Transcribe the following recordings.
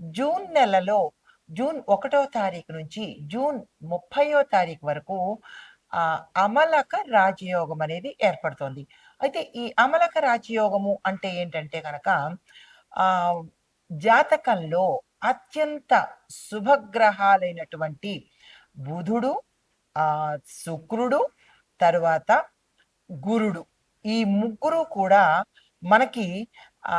June నెలలో June ఒకటో తారీఖు నుంచి జూన్ ముప్పయో తారీఖు వరకు అమలక రాజయోగం అనేది ఏర్పడుతోంది. అయితే ఈ అమలక రాజయోగము అంటే ఏంటంటే కనుక జాతకంలో అత్యంత శుభగ్రహాలైనటువంటి బుధుడు ఆ శుక్రుడు తరువాత గురుడు. ఈ ముగ్గురు కూడా మనకి ఆ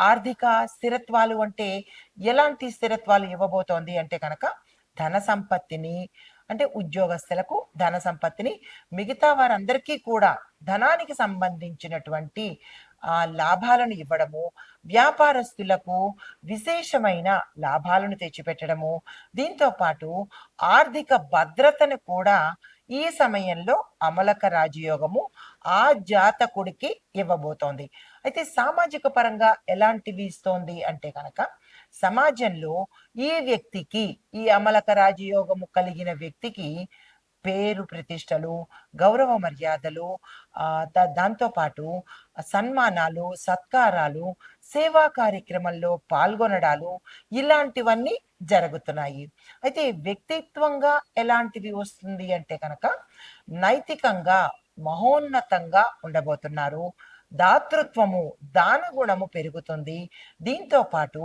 ఆర్థిక స్థిరత్వాలు అంటే ఎలాంటి స్థిరత్వాలు ఇవ్వబోతోంది అంటే కనుక ధన సంపత్తిని అంటే ఉద్యోగస్తులకు ధన సంపత్తిని మిగతా వారందరికీ కూడా ధనానికి సంబంధించినటువంటి ఆ లాభాలను ఇవ్వడము వ్యాపారస్తులకు విశేషమైన లాభాలను తెచ్చిపెట్టడము దీంతో పాటు ఆర్థిక భద్రతను కూడా ఈ సమయంలో అమలక రాజయోగము ఆ జాతకుడికి ఇవ్వబోతోంది. అయితే సామాజిక పరంగా ఎలాంటివి ఇస్తోంది అంటే కనుక సమాజంలో ఈ వ్యక్తికి ఈ అమలక రాజయోగము కలిగిన వ్యక్తికి పేరు ప్రతిష్టలు గౌరవ మర్యాదలు దాంతోపాటు సన్మానాలు సత్కారాలు సేవా కార్యక్రమంలో పాల్గొనడాలు ఇలాంటివన్నీ జరుగుతున్నాయి. అయితే వ్యక్తిత్వంగా ఎలాంటివి వస్తుంది అంటే కనుక నైతికంగా మహోన్నతంగా ఉండబోతున్నారు. దాతృత్వము దాన గుణము పెరుగుతుంది. దీంతో పాటు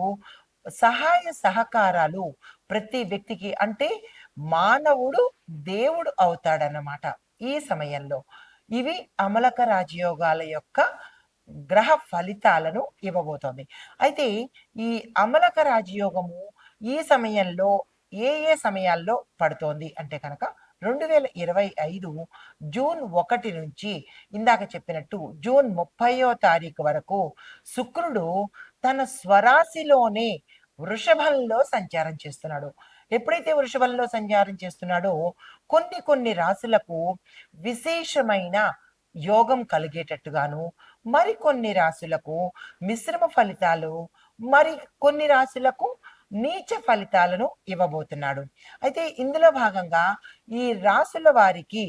సహాయ సహకారాలు ప్రతి వ్యక్తికి అంటే మానవుడు దేవుడు అవుతాడన్నమాట ఈ సమయంలో. ఇవి అమలక రాజయోగాల యొక్క గ్రహ ఫలితాలను ఇవ్వబోతోంది. అయితే ఈ అమలక రాజయోగము ఈ సమయంలో ఏ ఏ సమయాల్లో పడుతోంది అంటే కనుక రెండు వేల ఇరవై ఐదు జూన్ ఒకటి నుంచి ఇందాక చెప్పినట్టు జూన్ ముప్పయో తారీఖు వరకు శుక్రుడు తన స్వరాశిలోనే వృషభంలో సంచారం చేస్తున్నాడు. ఎప్పుడైతే వృషభంలో సంచారం చేస్తున్నాడో కొన్ని కొన్ని రాశులకు విశేషమైన యోగం కలిగేటట్టుగాను మరికొన్ని రాశులకు మిశ్రమ ఫలితాలు మరి కొన్ని రాశులకు నీచ ఫలితాలను ఇవ్వబోతున్నాడు. అయితే ఇందులో భాగంగా ఈ రాశుల వారికి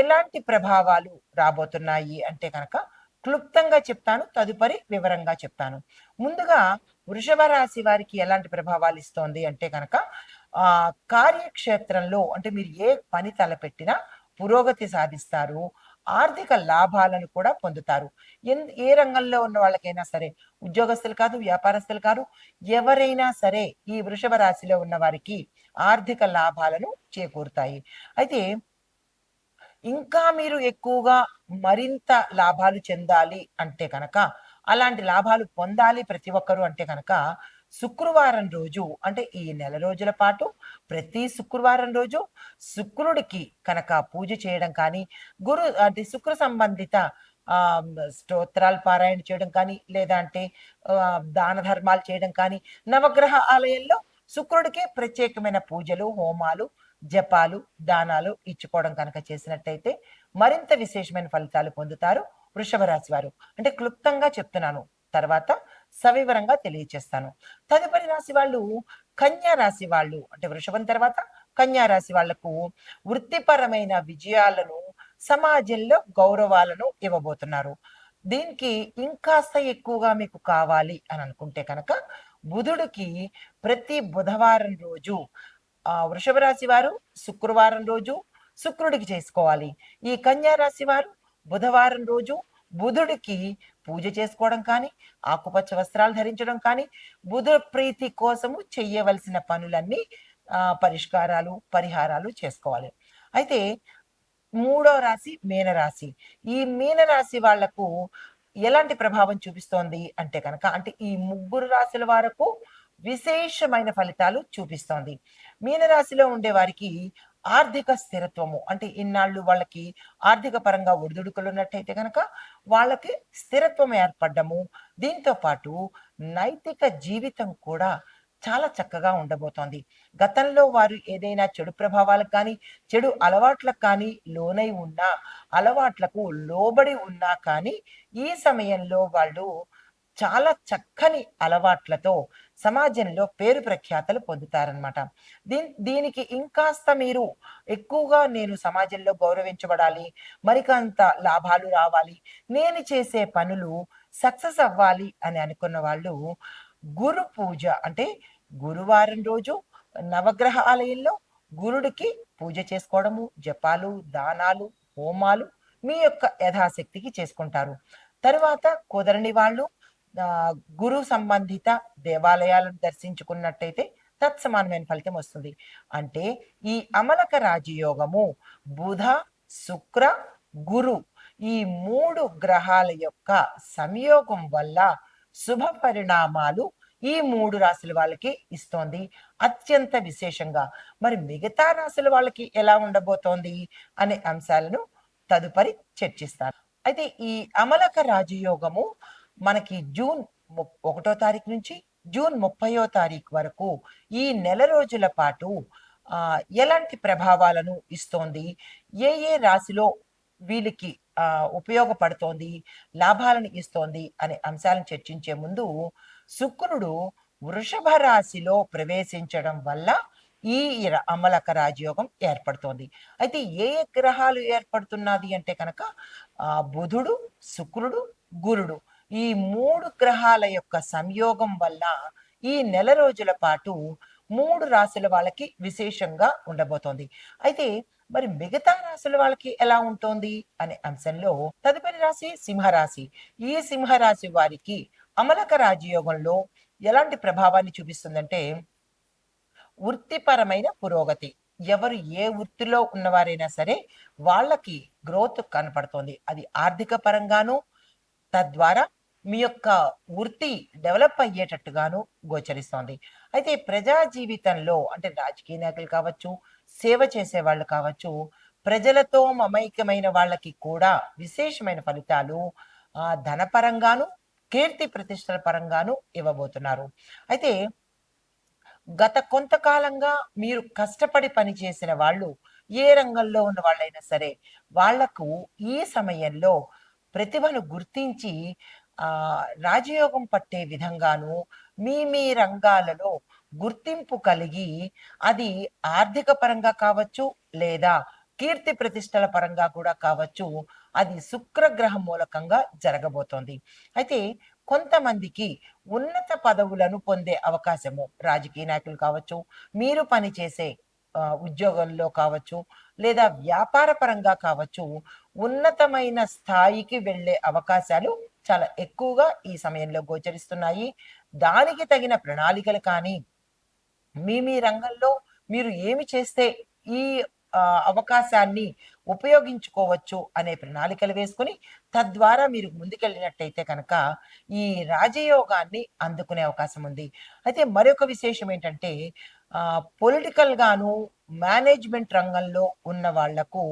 ఎలాంటి ప్రభావాలు రాబోతున్నాయి అంటే కనుక క్లుప్తంగా చెప్తాను తదుపరి వివరంగా చెప్తాను. ముందుగా వృషభ రాశి వారికి ఎలాంటి ప్రభావాలు ఇస్తోంది అంటే కనుక ఆ కార్యక్షేత్రంలో అంటే మీరు ఏ పని తలపెట్టినా పురోగతి సాధిస్తారు. ఆర్థిక లాభాలను కూడా పొందుతారు. ఎన్- ఏ రంగంలో ఉన్న వాళ్ళకైనా సరే ఉద్యోగస్తులు కాదు వ్యాపారస్తులు కాదు ఎవరైనా సరే ఈ వృషభ రాశిలో ఉన్న వారికి ఆర్థిక లాభాలను చేకూరుతాయి. అయితే ఇంకా మీరు ఎక్కువగా మరింత లాభాలు చెందాలి అంటే కనుక అలాంటి లాభాలు పొందాలి ప్రతి ఒక్కరూ అంటే కనుక శుక్రవారం రోజు అంటే ఈ నెల రోజుల పాటు ప్రతి శుక్రవారం రోజు శుక్రుడికి కనుక పూజ చేయడం కానీ గురు అంటే శుక్ర సంబంధిత స్తోత్రాలు పారాయణ చేయడం కానీ లేదా అంటే దాన ధర్మాలు చేయడం కానీ నవగ్రహ ఆలయంలో శుక్రుడికే ప్రత్యేకమైన పూజలు హోమాలు జపాలు దానాలు ఇచ్చుకోవడం కనుక చేసినట్టయితే మరింత విశేషమైన ఫలితాలు పొందుతారు వృషభ రాశి వారు. అంటే క్లుప్తంగా చెప్తున్నాను. తర్వాత సవివరంగా తెలియచేస్తాను. తదుపరి రాశి వాళ్ళు కన్యా రాశి వాళ్ళు అంటే వృషభం తర్వాత కన్యా రాశి వాళ్ళకు వృత్తిపరమైన విజయాలను సమాజంలో గౌరవాలను ఇవ్వబోతున్నారు. దీనికి ఇంకాస్త ఎక్కువగా మీకు కావాలి అని అనుకుంటే కనుక బుధుడికి ప్రతి బుధవారం రోజు ఆ వృషభ రాశి వారు శుక్రవారం రోజు శుక్రుడికి చేసుకోవాలి. ఈ కన్యా రాశి వారు బుధవారం రోజు బుధుడికి పూజ చేసుకోవడం కానీ ఆకుపచ్చ వస్త్రాలు ధరించడం కానీ బుధ ప్రీతి కోసము చెయ్యవలసిన పనులన్నీ పరిష్కారాలు పరిహారాలు చేసుకోవాలి. అయితే మూడో రాశి మీనరాశి. ఈ మీనరాశి వాళ్ళకు ఎలాంటి ప్రభావం చూపిస్తోంది అంటే కనుక అంటే ఈ ముగ్గురు రాశుల వరకు విశేషమైన ఫలితాలు చూపిస్తోంది. మీనరాశిలో ఉండే వారికి ఆర్థిక స్థిరత్వము. అంటే ఇన్నాళ్ళు వాళ్ళకి ఆర్థిక పరంగా ఒడిదుడుకులు ఉన్నట్టయితే కనుక వాళ్ళకి స్థిరత్వం ఏర్పడ్డము. దీంతో పాటు నైతిక జీవితం కూడా చాలా చక్కగా ఉండబోతోంది. గతంలో వారు ఏదైనా చెడు ప్రభావాలకు కానీ చెడు అలవాట్లకు కానీ లోనై ఉన్నా అలవాట్లకు లోబడి ఉన్నా కానీ ఈ సమయంలో వాళ్ళు చాలా చక్కని అలవాట్లతో సమాజంలో పేరు ప్రఖ్యాతలు పొందుతారనమాట దీ దీనికి ఇంకాస్త మీరు ఎక్కువగా నేను సమాజంలో గౌరవించబడాలి మరికంత లాభాలు రావాలి నేను చేసే పనులు సక్సెస్ అవ్వాలి అని అనుకున్న వాళ్ళు గురు పూజ అంటే గురువారం రోజు నవగ్రహ ఆలయంలో గురుడికి పూజ చేసుకోవడము జపాలు దానాలు హోమాలు మీ యొక్క యథాశక్తికి చేసుకుంటారు. తరువాత కుదరని వాళ్ళు గురు సంబంధిత దేవాలయాలను దర్శించుకున్నట్టయితే తత్సమానమైన ఫలితం వస్తుంది. అంటే ఈ అమలక రాజయోగము బుధ శుక్ర గురు ఈ మూడు గ్రహాల యొక్క సంయోగం వల్ల శుభ పరిణామాలు ఈ మూడు రాశుల వాళ్ళకి ఇస్తోంది. అత్యంత విశేషంగా మరి మిగతా రాశుల వాళ్ళకి ఎలా ఉండబోతోంది అనే అంశాలను తదుపరి చర్చిస్తాను. అయితే ఈ అమలక రాజయోగము మనకి జూన్ ము- ఒకటో తారీఖు నుంచి జూన్ ముప్పయో తారీఖు వరకు ఈ నెల రోజుల పాటు ఎలాంటి ప్రభావాలను ఇస్తోంది? ఏ ఏ రాశిలో వీళ్ళకి ఉపయోగపడుతోంది? లాభాలను ఇస్తోంది? అనే అంశాలను చర్చించే ముందు శుక్రుడు వృషభ రాశిలో ప్రవేశించడం వల్ల ఈ ర- అమలక రాజయోగం ఏర్పడుతోంది. అయితే ఏ ఏ గ్రహాలు ఏర్పడుతున్నది అంటే కనుక బుధుడు శుక్రుడు గురుడు. ఈ మూడు గ్రహాల యొక్క సంయోగం వల్ల ఈ నెల రోజుల పాటు మూడు రాశుల వాళ్ళకి విశేషంగా ఉండబోతోంది. అయితే మరి మిగతా రాశుల వాళ్ళకి ఎలా ఉంటుంది అనే అంశంలో తదుపరి రాశి సింహరాశి. ఈ సింహరాశి వారికి అమలక రాజయోగంలో ఎలాంటి ప్రభావాన్ని చూపిస్తుందంటే వృత్తిపరమైన పురోగతి. ఎవరు ఏ వృత్తిలో ఉన్నవారైనా సరే వాళ్ళకి గ్రోత్ కనపడుతోంది. అది ఆర్థిక పరంగాను తద్వారా మీ యొక్క వృత్తి డెవలప్ అయ్యేటట్టుగాను గోచరిస్తోంది. అయితే ప్రజా జీవితంలో అంటే రాజకీయ నాయకులు కావచ్చు సేవ చేసే వాళ్ళు కావచ్చు ప్రజలతో మమైక్యమైన వాళ్ళకి కూడా విశేషమైన ఫలితాలు ఆ ధనపరంగాను కీర్తి ప్రతిష్టల పరంగాను ఇవ్వబోతున్నారు. అయితే గత కొంతకాలంగా మీరు కష్టపడి పనిచేసిన వాళ్ళు ఏ రంగంలో ఉన్న వాళ్ళైనా సరే వాళ్ళకు ఈ సమయంలో ప్రతిభను గుర్తించి రాజయోగం పట్టే విధంగాను మీ మీ రంగాలలో గుర్తింపు కలిగి అది ఆర్థిక పరంగా కావచ్చు లేదా కీర్తి ప్రతిష్టల పరంగా కూడా కావచ్చు అది శుక్రగ్రహం మూలకంగా జరగబోతోంది. అయితే కొంతమందికి ఉన్నత పదవులను పొందే అవకాశము రాజకీయ నాయకులు కావచ్చు మీరు పనిచేసే ఉద్యోగంలో కావచ్చు లేదా వ్యాపార పరంగా కావచ్చు ఉన్నతమైన స్థాయికి వెళ్ళే అవకాశాలు చాలా ఎక్కువగా ఈ సమయంలో గోచరిస్తున్నాయి. దానికి తగిన ప్రణాళికలు కానీ మీ మీ రంగంలో మీరు ఏమి చేస్తే ఈ అవకాశాన్ని ఉపయోగించుకోవచ్చు అనే ప్రణాళికలు వేసుకుని తద్వారా మీరు ముందుకెళ్ళినట్టయితే కనుక ఈ రాజయోగాన్ని అందుకునే అవకాశం ఉంది. అయితే మరొక విశేషం ఏంటంటే పొలిటికల్ గాను మేనేజ్మెంట్ రంగంలో ఉన్న వాళ్ళకు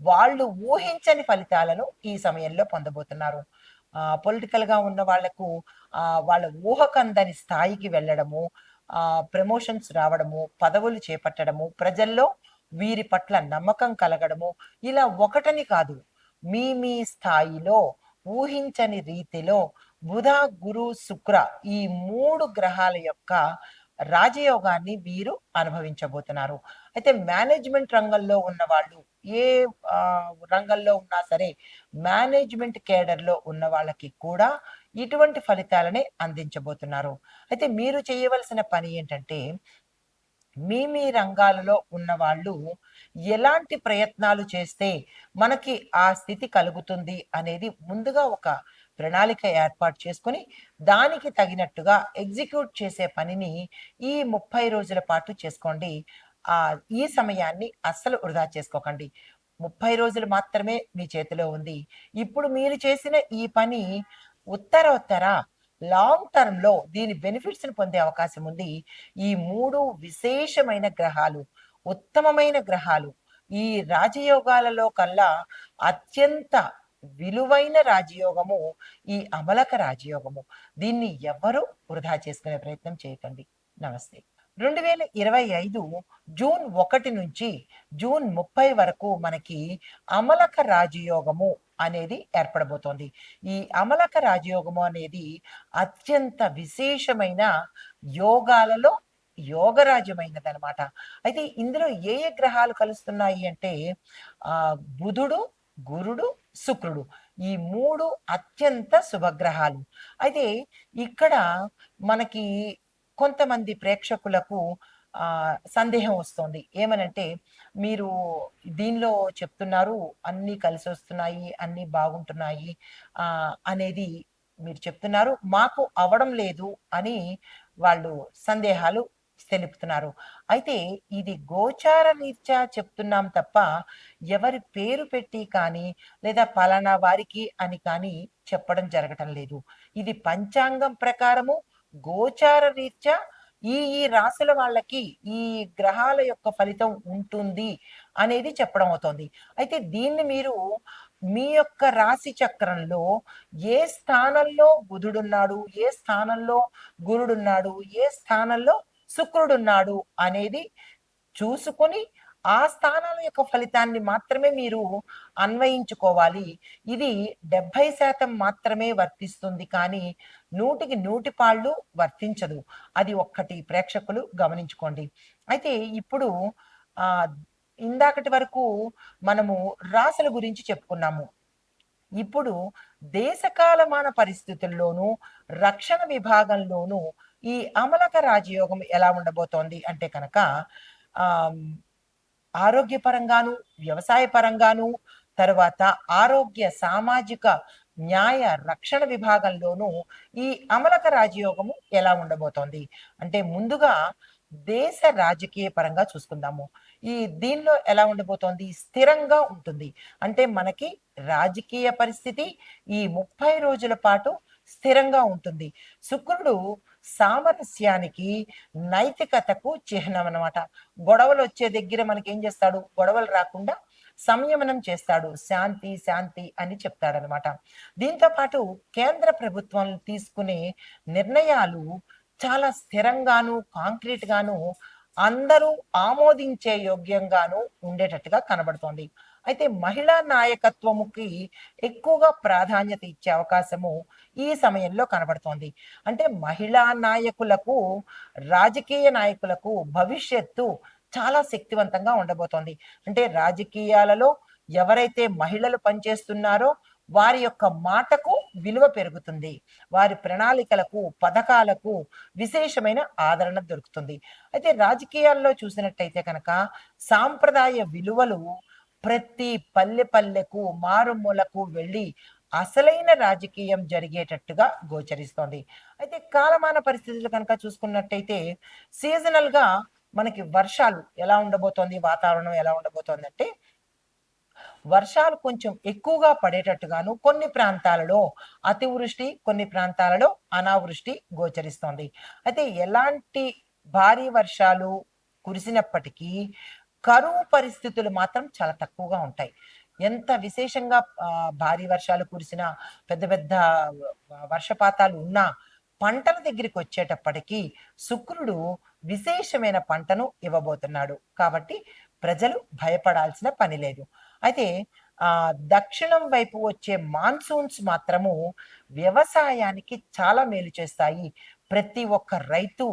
వాళ్ళు ఊహించని ఫలితాలను ఈ సమయంలో పొందబోతున్నారు. పొలిటికల్గా ఉన్న వాళ్ళకు ఆ, వాళ్ళ ఊహకందని స్థాయికి వెళ్ళడము ఆ ప్రమోషన్స్ రావడము పదవులు చేపట్టడము ప్రజల్లో వీరి పట్ల నమ్మకం కలగడము ఇలా ఒకటని కాదు మీ మీ స్థాయిలో ఊహించని రీతిలో బుధ గురు శుక్ర ఈ మూడు గ్రహాల యొక్క రాజయోగాన్ని వీరు అనుభవించబోతున్నారు. అయితే మేనేజ్మెంట్ రంగంలో ఉన్న వాళ్ళు ఏ రంగంలో ఉన్నా సరే మేనేజ్మెంట్ కేడర్లో ఉన్న వాళ్ళకి కూడా ఇటువంటి ఫలితాలనే అందించబోతున్నారు. అయితే మీరు చేయవలసిన పని ఏంటంటే మీ మీ రంగాలలో ఉన్న వాళ్ళు ఎలాంటి ప్రయత్నాలు చేస్తే మనకి ఆ స్థితి కలుగుతుంది అనేది ముందుగా ఒక ప్రణాళిక ఏర్పాటు చేసుకొని దానికి తగినట్టుగా ఎగ్జిక్యూట్ చేసే పనిని ఈ ముప్పై రోజుల పాటు చేసుకోండి. ఆ ఈ సమయాన్ని అస్సలు వృధా చేసుకోకండి. ముప్పై రోజులు మాత్రమే మీ చేతిలో ఉంది. ఇప్పుడు మీరు చేసిన ఈ పని ఉత్తరోత్తర లాంగ్ టర్మ్లో దీని బెనిఫిట్స్ని పొందే అవకాశం ఉంది. ఈ మూడు విశేషమైన గ్రహాలు ఉత్తమమైన గ్రహాలు ఈ రాజయోగాలలో కల్లా అత్యంత విలువైన రాజయోగము ఈ అమలక రాజయోగము. దీన్ని ఎవరు వృధా చేసుకునే ప్రయత్నం చేయకండి. నమస్తే. రెండు వేల ఇరవై ఐదు జూన్ ఒకటి నుంచి జూన్ ముప్పై వరకు మనకి అమలక రాజయోగము అనేది ఏర్పడబోతోంది. ఈ అమలక రాజయోగము అనేది అత్యంత విశేషమైన యోగాలలో యోగరాజ్యమైనది అనమాట అయితే ఇందులో ఏ ఏ గ్రహాలు కలుస్తున్నాయి అంటే ఆ బుధుడు గురుడు శుక్రుడు. ఈ మూడు అత్యంత శుభగ్రహాలు. అయితే ఇక్కడ మనకి కొంతమంది ప్రేక్షకులకు ఆ సందేహం వస్తుంది. ఏమనంటే మీరు దీనిలో చెప్తున్నారు అన్ని కలిసి వస్తున్నాయి అన్ని బాగుంటున్నాయి ఆ అనేది మీరు చెప్తున్నారు. మాకు అవడం లేదు అని వాళ్ళు సందేహాలు తెలుపుతున్నారు. అయితే ఇది గోచార రీత్యా చెప్తున్నాం తప్ప ఎవరి పేరు పెట్టి కానీ లేదా పలానా వారికి అని కానీ చెప్పడం జరగటం లేదు. ఇది పంచాంగం ప్రకారము గోచార రీత్యా ఈ ఈ రాశుల వాళ్ళకి ఈ గ్రహాల యొక్క ఫలితం ఉంటుంది అనేది చెప్పడం అవుతుంది. అయితే దీన్ని మీరు మీ యొక్క రాశి చక్రంలో ఏ స్థానంలో బుధుడున్నాడు ఏ స్థానంలో గురుడున్నాడు ఏ స్థానంలో శుక్రుడున్నాడు అనేది చూసుకొని ఆ స్థానాల యొక్క ఫలితాన్ని మాత్రమే మీరు అన్వయించుకోవాలి. ఇది డెబ్బై శాతం మాత్రమే వర్తిస్తుంది కానీ నూటికి నూటి పాళ్ళు వర్తించదు. అది ఒక్కటి ప్రేక్షకులు గమనించుకోండి. అయితే ఇప్పుడు ఆ ఇందాకటి వరకు మనము రాసుల గురించి చెప్పుకున్నాము. ఇప్పుడు దేశకాలమాన పరిస్థితుల్లోనూ రక్షణ విభాగంలోనూ ఈ అమలక రాజయోగం ఎలా ఉండబోతోంది అంటే కనుక ఆ ఆరోగ్యపరంగాను వ్యవసాయ పరంగాను తర్వాత ఆరోగ్య సామాజిక న్యాయ రక్షణ విభాగంలోనూ ఈ అమలక రాజయోగము ఎలా ఉండబోతోంది? అంటే ముందుగా దేశ రాజకీయ పరంగా చూసుకుందాము. ఈ దీనిలో ఎలా ఉండబోతోంది? స్థిరంగా ఉంటుంది. అంటే మనకి రాజకీయ పరిస్థితి ఈ ముప్పై రోజుల పాటు స్థిరంగా ఉంటుంది. శుక్రుడు సామరస్యానికి నైతికతకు చిహ్నం అన్నమాట గొడవలు వచ్చే దగ్గర మనకి ఏం చేస్తాడు? గొడవలు రాకుండా సంయమనం చేస్తాడు. శాంతి శాంతి అని చెప్తాడనమాట దీంతో పాటు కేంద్ర ప్రభుత్వం తీసుకునే నిర్ణయాలు చాలా స్థిరంగాను కాంక్రీట్ గాను అందరూ ఆమోదించే యోగ్యంగాను ఉండేటట్టుగా కనబడుతోంది. అయితే మహిళా నాయకత్వముకి ఎక్కువగా ప్రాధాన్యత ఇచ్చే అవకాశము ఈ సమయంలో కనబడుతోంది. అంటే మహిళా నాయకులకు రాజకీయ నాయకులకు భవిష్యత్తు చాలా శక్తివంతంగా ఉండబోతోంది. అంటే రాజకీయాలలో ఎవరైతే మహిళలు పనిచేస్తున్నారో వారి యొక్క మాటకు విలువ పెరుగుతుంది. వారి ప్రణాళికలకు పథకాలకు విశేషమైన ఆదరణ దొరుకుతుంది. అయితే రాజకీయాల్లో చూసినట్టయితే కనుక సాంప్రదాయ విలువలు ప్రతి పల్లె పల్లెకు మారుమూలకు వెళ్ళి అసలైన రాజకీయం జరిగేటట్టుగా గోచరిస్తోంది. అయితే కాలమాన పరిస్థితులు కనుక చూసుకున్నట్టయితే సీజనల్గా మనకి వర్షాలు ఎలా ఉండబోతోంది వాతావరణం ఎలా ఉండబోతోంది అంటే వర్షాలు కొంచెం ఎక్కువగా పడేటట్టుగాను కొన్ని ప్రాంతాలలో అతివృష్టి కొన్ని ప్రాంతాలలో అనావృష్టి గోచరిస్తోంది. అయితే ఎలాంటి భారీ వర్షాలు కురిసినప్పటికీ కరువు పరిస్థితులు మాత్రం చాలా తక్కువగా ఉంటాయి. ఎంత విశేషంగా భారీ వర్షాలు కురిసినా పెద్ద పెద్ద వర్షపాతాలు ఉన్నా పంటల దగ్గరికి వచ్చేటప్పటికీ శుక్రుడు విశేషమైన పంటను ఇవ్వబోతున్నాడు. కాబట్టి ప్రజలు భయపడాల్సిన పని లేదు. అయితే ఆ దక్షిణం వైపు వచ్చే మాన్సూన్స్ మాత్రము వ్యవసాయానికి చాలా మేలు చేస్తాయి. ప్రతి ఒక్క రైతు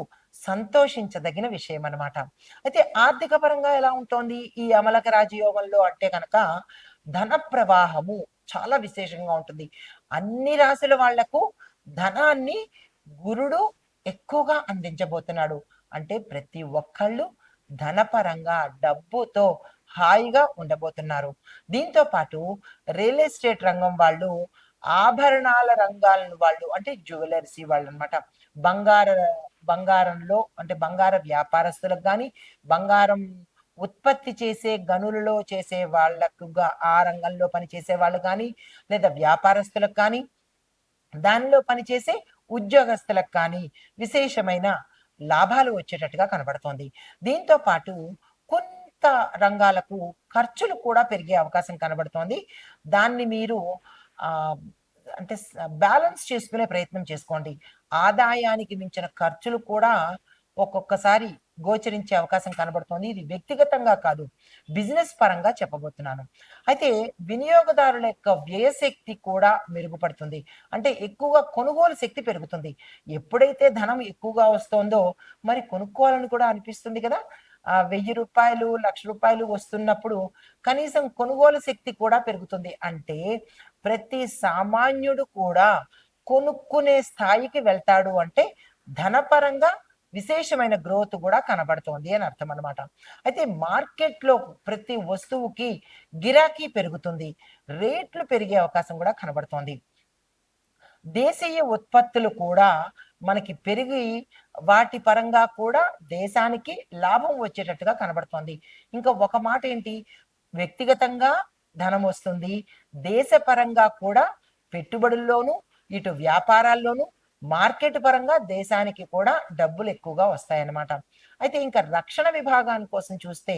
సంతోషించదగిన విషయం అన్నమాట అయితే ఆర్థిక పరంగా ఎలా ఉంటుంది? ఈ అమలక రాజయోగంలో అంటే కనుక ధన ప్రవాహము చాలా విశేషంగా ఉంటుంది. అన్ని రాశుల వాళ్ళకు ధనాన్ని గురుడు ఎక్కువగా అందించబోతున్నాడు. అంటే ప్రతి ఒక్కళ్ళు ధనపరంగా డబ్బుతో హాయిగా ఉండబోతున్నారు. దీంతో పాటు రియల్ ఎస్టేట్ రంగం వాళ్ళు ఆభరణాల రంగాలను వాళ్ళు అంటే జ్యువెలర్సీ వాళ్ళు అనమాట బంగార బంగారంలో అంటే బంగార వ్యాపారస్తులకు కానీ బంగారం ఉత్పత్తి చేసే గనులలో చేసే వాళ్ళకు ఆ రంగంలో పనిచేసే వాళ్ళు కానీ లేదా వ్యాపారస్తులకు కానీ దానిలో పనిచేసే ఉద్యోగస్తులకు కానీ విశేషమైన లాభాలు వచ్చేటట్టుగా కనబడుతోంది. దీంతో పాటు కొంత రంగాలకు ఖర్చులు కూడా పెరిగే అవకాశం కనబడుతోంది. దాన్ని మీరు ఆ అంటే బ్యాలెన్స్ చేసుకునే ప్రయత్నం చేసుకోండి. ఆదాయానికి మించిన ఖర్చులు కూడా ఒక్కొక్కసారి గోచరించే అవకాశం కనబడుతోంది. ఇది వ్యక్తిగతంగా కాదు బిజినెస్ పరంగా చెప్పబోతున్నాను. అయితే వినియోగదారుల యొక్క వ్యయశక్తి కూడా మెరుగుపడుతుంది. అంటే ఎక్కువగా కొనుగోలు శక్తి పెరుగుతుంది. ఎప్పుడైతే ధనం ఎక్కువగా వస్తుందో మరి కొనుక్కోవాలని కూడా అనిపిస్తుంది కదా. ఆ వెయ్యి రూపాయలు లక్ష రూపాయలు వస్తున్నప్పుడు కనీసం కొనుగోలు శక్తి కూడా పెరుగుతుంది. అంటే ప్రతి సామాన్యుడు కూడా కొనుక్కునే స్థాయికి వెళ్తాడు అంటే ధనపరంగా విశేషమైన గ్రోత్ కూడా కనబడుతోంది అని అర్థం అనమాట అయితే మార్కెట్లో ప్రతి వస్తువుకి గిరాకీ పెరుగుతుంది రేట్లు పెరిగే అవకాశం కూడా కనబడుతోంది. దేశీయ ఉత్పత్తులు కూడా మనకి పెరిగి వాటి పరంగా కూడా దేశానికి లాభం వచ్చేటట్టుగా కనబడుతోంది. ఇంకా ఒక మాట ఏంటి? వ్యక్తిగతంగా ధనం వస్తుంది దేశపరంగా కూడా పెట్టుబడుల్లోనూ ఇటు వ్యాపారాల్లోనూ మార్కెట్ పరంగా దేశానికి కూడా డబ్బులు ఎక్కువగా వస్తాయన్నమాట. అయితే ఇంకా రక్షణ విభాగాని కోసం చూస్తే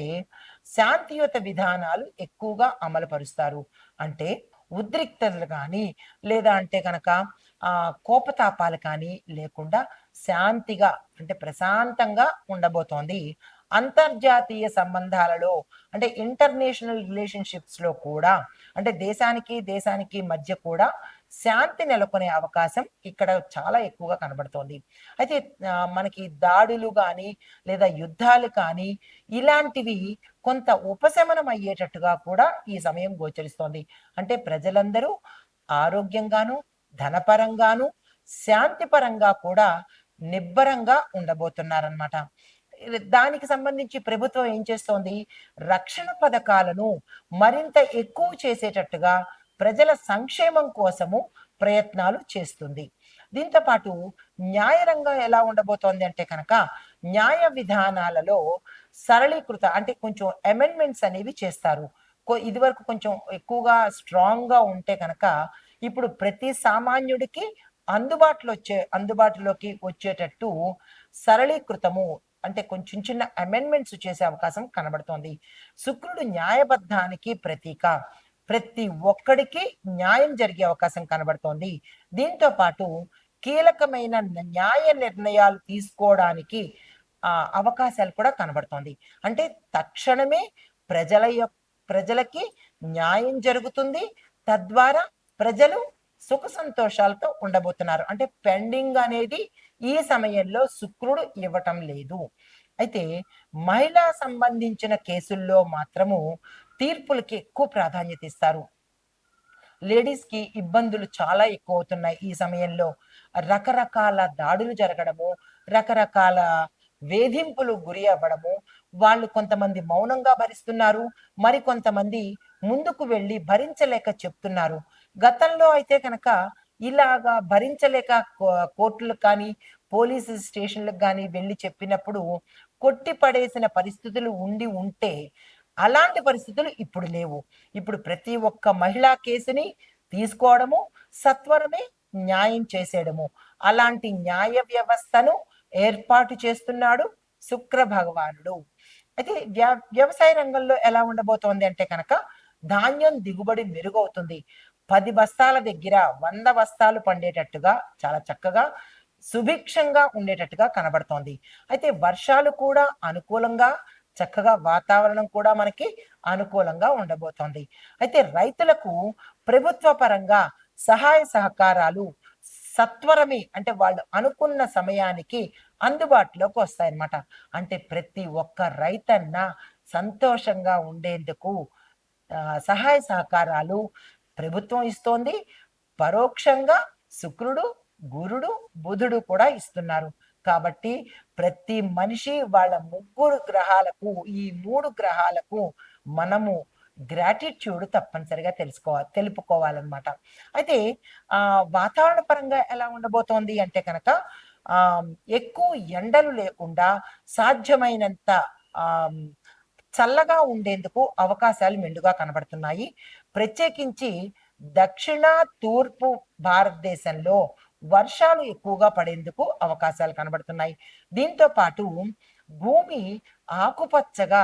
శాంతియుత విధానాలు ఎక్కువగా అమలు పరుస్తారు. అంటే ఉద్రిక్తతలు కానీ లేదా అంటే కనుక ఆ కోపతాపాలు కానీ లేకుండా శాంతిగా అంటే ప్రశాంతంగా ఉండబోతోంది. అంతర్జాతీయ సంబంధాలలో అంటే ఇంటర్నేషనల్ రిలేషన్షిప్స్లో కూడా అంటే దేశానికి దేశానికి మధ్య కూడా శాంతి నెలకొనే అవకాశం ఇక్కడ చాలా ఎక్కువగా కనబడుతోంది. అయితే మనకి దాడులు కానీ లేదా యుద్ధాలు కానీ ఇలాంటివి కొంత ఉపశమనం అయ్యేటట్టుగా కూడా ఈ సమయం గోచరిస్తోంది. అంటే ప్రజలందరూ ఆరోగ్యంగాను ధనపరంగాను శాంతిపరంగా కూడా నిబ్బరంగా ఉండబోతున్నారన్నమాట. దానికి సంబంధించి ప్రభుత్వం ఏం చేస్తోంది? రక్షణ పథకాలను మరింత ఎక్కువ చేసేటట్టుగా ప్రజల సంక్షేమం కోసము ప్రయత్నాలు చేస్తుంది. దీంతో పాటు న్యాయ రంగం ఎలా ఉండబోతోంది అంటే కనుక న్యాయ విధానాలలో సరళీకృత అంటే కొంచెం అమెండ్మెంట్స్ అనేవి చేస్తారు. కొ- ఇదివరకు కొంచెం ఎక్కువగా స్ట్రాంగ్గా ఉంటే కనుక ఇప్పుడు ప్రతి సామాన్యుడికి అందుబాటులో వచ్చే అందుబాటులోకి వచ్చేటట్టు సరళీకృతము అంటే కొంచెం చిన్న అమెండ్మెంట్స్ చేసే అవకాశం కనబడుతోంది. శుక్రుడు న్యాయబద్ధానికి ప్రతీక. ప్రతి ఒక్కడికి న్యాయం జరిగే అవకాశం కనబడుతోంది. దీంతో పాటు కీలకమైన న్యాయ నిర్ణయాలు తీసుకోవడానికి ఆ అవకాశాలు కూడా కనబడుతోంది. అంటే తక్షణమే ప్రజల యొక్క ప్రజలకి న్యాయం జరుగుతుంది. తద్వారా ప్రజలు సుఖ సంతోషాలతో ఉండబోతున్నారు. అంటే పెండింగ్ అనేది ఈ సమయంలో శుక్రుడు ఇవ్వటం లేదు. అయితే మహిళా సంబంధించిన కేసుల్లో మాత్రము తీర్పులకి ఎక్కువ ప్రాధాన్యత ఇస్తారు. లేడీస్కి ఇబ్బందులు చాలా ఎక్కువ అవుతున్నాయి ఈ సమయంలో. రకరకాల దాడులు జరగడము రకరకాల వేధింపులు గురి అవ్వడము వాళ్ళు కొంతమంది మౌనంగా భరిస్తున్నారు మరి కొంతమంది ముందుకు వెళ్ళి భరించలేక చెప్తున్నారు. గతంలో అయితే కనుక ఇలాగా భరించలేక కో- కోర్టులకు కానీ పోలీసు స్టేషన్లకు కానీ వెళ్ళి చెప్పినప్పుడు కొట్టి పడేసిన పరిస్థితులు ఉండి ఉంటే అలాంటి పరిస్థితులు ఇప్పుడు లేవు. ఇప్పుడు ప్రతి ఒక్క మహిళా కేసుని తీసుకోవడము సత్వరమే న్యాయం చేసేయడము. అలాంటి న్యాయ వ్యవస్థను ఏర్పాటు చేస్తున్నాడు శుక్ర భగవానుడు అయితే వ్య- వ్యవసాయ రంగంలో ఎలా ఉండబోతోంది అంటే కనుక ధాన్యం దిగుబడి మెరుగవుతుంది. పది బస్తాల దగ్గర వంద బస్తాలు పండేటట్టుగా చాలా చక్కగా సుభిక్షంగా ఉండేటట్టుగా కనబడుతోంది. అయితే వర్షాలు కూడా అనుకూలంగా చక్కగా వాతావరణం కూడా మనకి అనుకూలంగా ఉండబోతోంది. అయితే రైతులకు ప్రభుత్వ పరంగా సహాయ సహకారాలు సత్వరమే అంటే వాళ్ళు అనుకున్న సమయానికి అందుబాటులోకి వస్తాయన్నమాట. అంటే ప్రతి ఒక్క రైతన్న సంతోషంగా ఉండేందుకు సహాయ సహకారాలు ప్రభుత్వం ఇస్తోంది. పరోక్షంగా శుక్రుడు గురుడు బుధుడు కూడా ఇస్తున్నారు. కాబట్టి ప్రతి మనిషి వాళ్ళ ముగ్గురు గ్రహాలకు ఈ మూడు గ్రహాలకు మనము గ్రాటిట్యూడ్ తప్పనిసరిగా తెలుసుకోవాలి తెలుపుకోవాలన్నమాట. అయితే ఆ వాతావరణ పరంగా ఎలా ఉండబోతోంది అంటే కనుక ఆ ఎక్కువ ఎండలు లేకుండా సాధ్యమైనంత ఆ చల్లగా ఉండేందుకు అవకాశాలు మెండుగా కనబడుతున్నాయి. ప్రత్యేకించి దక్షిణ తూర్పు భారతదేశంలో వర్షాలు ఎక్కువగా పడేందుకు అవకాశాలు కనబడుతున్నాయి. దీంతో పాటు భూమి ఆకుపచ్చగా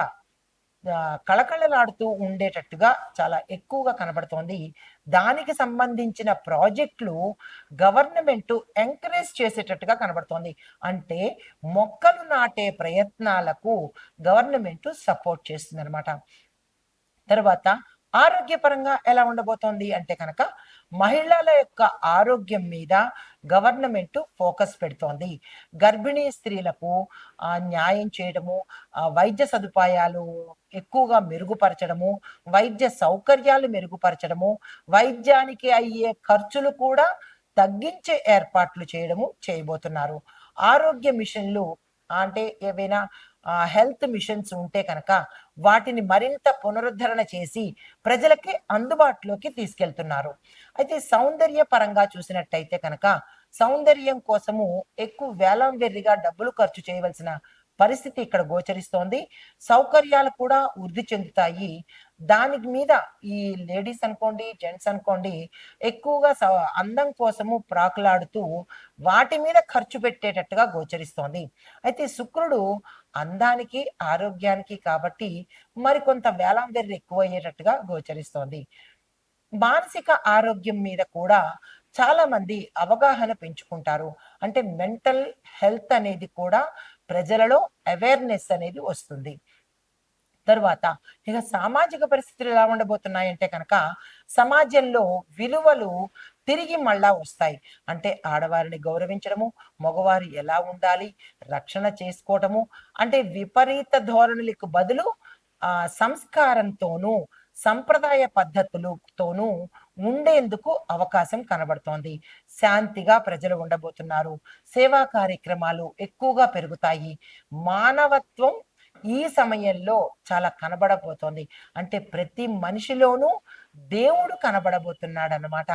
కళకళలాడుతూ ఉండేటట్టుగా చాలా ఎక్కువగా కనబడుతోంది. దానికి సంబంధించిన ప్రాజెక్టులు గవర్నమెంట్ ఎంకరేజ్ చేసేటట్టుగా కనబడుతోంది. అంటే మొక్కలు నాటే ప్రయత్నాలకు గవర్నమెంట్ సపోర్ట్ చేస్తుంది అనమాట తర్వాత ఆరోగ్యపరంగా ఎలా ఉండబోతోంది అంటే కనుక మహిళల యొక్క ఆరోగ్యం మీద గవర్నమెంట్ ఫోకస్ పెడుతోంది. గర్భిణీ స్త్రీలకు న్యాయం చేయడము వైద్య సదుపాయాలు ఎక్కువగా మెరుగుపరచడము వైద్య సౌకర్యాలు మెరుగుపరచడము వైద్యానికి అయ్యే ఖర్చులు కూడా తగ్గించే ఏర్పాట్లు చేయడము చేయబోతున్నారు. ఆరోగ్య మిషన్లు అంటే ఏవైనా హెల్త్ మిషన్స్ ఉంటే కనుక వాటిని మరింత పునరుద్ధరణ చేసి ప్రజలకి అందుబాటులోకి తీసుకెళ్తున్నారు. అయితే సౌందర్య పరంగా చూసినట్టయితే కనుక సౌందర్యం కోసము ఎక్కువ వేలం వెర్రిగా డబ్బులు ఖర్చు చేయవలసిన పరిస్థితి ఇక్కడ గోచరిస్తోంది. సౌకర్యాలు కూడా వృద్ధి చెందుతాయి. దాని మీద ఈ లేడీస్ అనుకోండి జెంట్స్ అనుకోండి ఎక్కువగా అందం కోసము ప్రాకులాడుతూ వాటి మీద ఖర్చు పెట్టేటట్టుగా గోచరిస్తోంది. అయితే శుక్రుడు అందానికి ఆరోగ్యానికి కాబట్టి మరికొంత వేలాం వెర్రి ఎక్కువ అయ్యేటట్టుగా గోచరిస్తోంది. మానసిక ఆరోగ్యం మీద కూడా చాలా మంది అవగాహన పెంచుకుంటారు. అంటే మెంటల్ హెల్త్ అనేది కూడా ప్రజలలో అవేర్నెస్ అనేది వస్తుంది. తరువాత ఇక సామాజిక పరిస్థితులు ఎలా ఉండబోతున్నాయంటే కనుక సమాజంలో విలువలు తిరిగి మళ్ళా వస్తాయి. అంటే ఆడవారిని గౌరవించడము మగవారు ఎలా ఉండాలి రక్షణ చేసుకోవటము అంటే విపరీత ధోరణులకు బదులు ఆ సంస్కారంతోనూ సంప్రదాయ పద్ధతులతోనూ ఉండేందుకు అవకాశం కనబడుతోంది. శాంతిగా ప్రజలు ఉండబోతున్నారు. సేవా కార్యక్రమాలు ఎక్కువగా పెరుగుతాయి. మానవత్వం ఈ సమయంలో చాలా కనబడబోతోంది. అంటే ప్రతి మనిషిలోనూ దేవుడు కనబడబోతున్నాడు అన్నమాట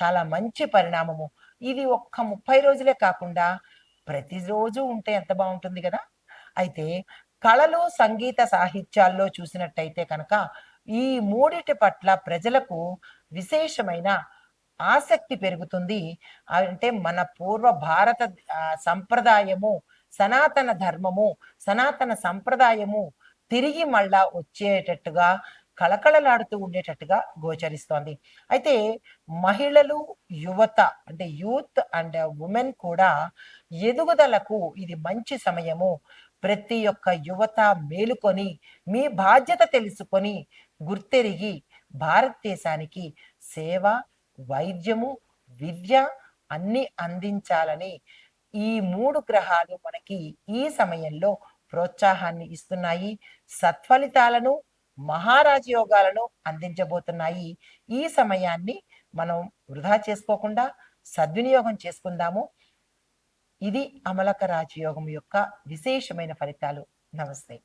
చాలా మంచి పరిణామము. ఇది ఒక్క ముప్పై రోజులే కాకుండా ప్రతిరోజు ఉంటే ఎంత బాగుంటుంది కదా? అయితే కళలు సంగీత సాహిత్యాల్లో చూసినట్టయితే కనుక ఈ మూడిటి పట్ల ప్రజలకు విశేషమైన ఆసక్తి పెరుగుతుంది. అంటే మన పూర్వ భారత సంప్రదాయము సనాతన ధర్మము సనాతన సంప్రదాయము తిరిగి మళ్ళా వచ్చేటట్టుగా కళకళలాడుతూ ఉండేటట్టుగా గోచరిస్తోంది. అయితే మహిళలు యువత అంటే యూత్ అండ్ ఉమెన్ కూడా ఎదుగుదలకు ఇది మంచి సమయము. ప్రతి ఒక్క యువత మేలుకొని మీ బాధ్యత తెలుసుకొని గుర్తెరిగి భారతదేశానికి సేవ వైద్యము విద్య అన్ని అందించాలని ఈ మూడు గ్రహాలు మనకి ఈ సమయంలో ప్రోత్సాహాన్ని ఇస్తున్నాయి. సత్ఫలితాలను మహారాజ యోగాలను అందించబోతున్నాయి. ఈ సమయాన్ని మనం వృధా చేసుకోకుండా సద్వినియోగం చేసుకుందాము. ఇది అమలక రాజయోగం యొక్క విశేషమైన ఫలితాలు. నమస్తే.